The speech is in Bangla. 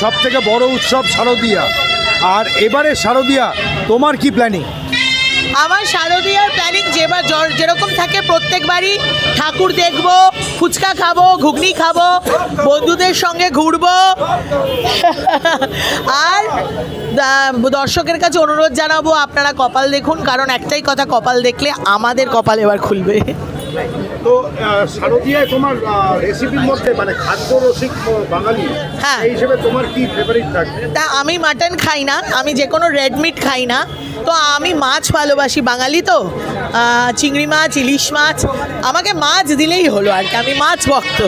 সব থেকে বড় উৎসব শারদীয়া। আর এবারে শারদীয়া, তোমার কি প্ল্যানিং আমার শারদীয়ার প্ল্যানিং যেবার যেরকম থাকে প্রত্যেকবারই ঠাকুর দেখব, ফুচকা খাব, ঘুগনি খাব, বন্ধুদের সঙ্গে ঘুরবো। আর দর্শকের কাছে অনুরোধ জানাব, আপনারা কপাল দেখুন, কারণ একটাই কথা, কপাল দেখলে আমাদের কপাল এবার খুলবে। তো শারদীয়ায় তোমার রেসিপির মধ্যে মানে খাদ্য রসিক বাঙালি হ্যাঁ। এই হিসেবে তোমার কি ফেভারিট থাকবে তা আমি মাটন খাই না আমি যে কোনো রেড মিট খাই না। তো আমি মাছ ভালোবাসি বাঙালি তো। চিংড়ি মাছ ইলিশ মাছ আমাকে মাছ দিলেই হলো আর কি আমি মাছ ভক্ত।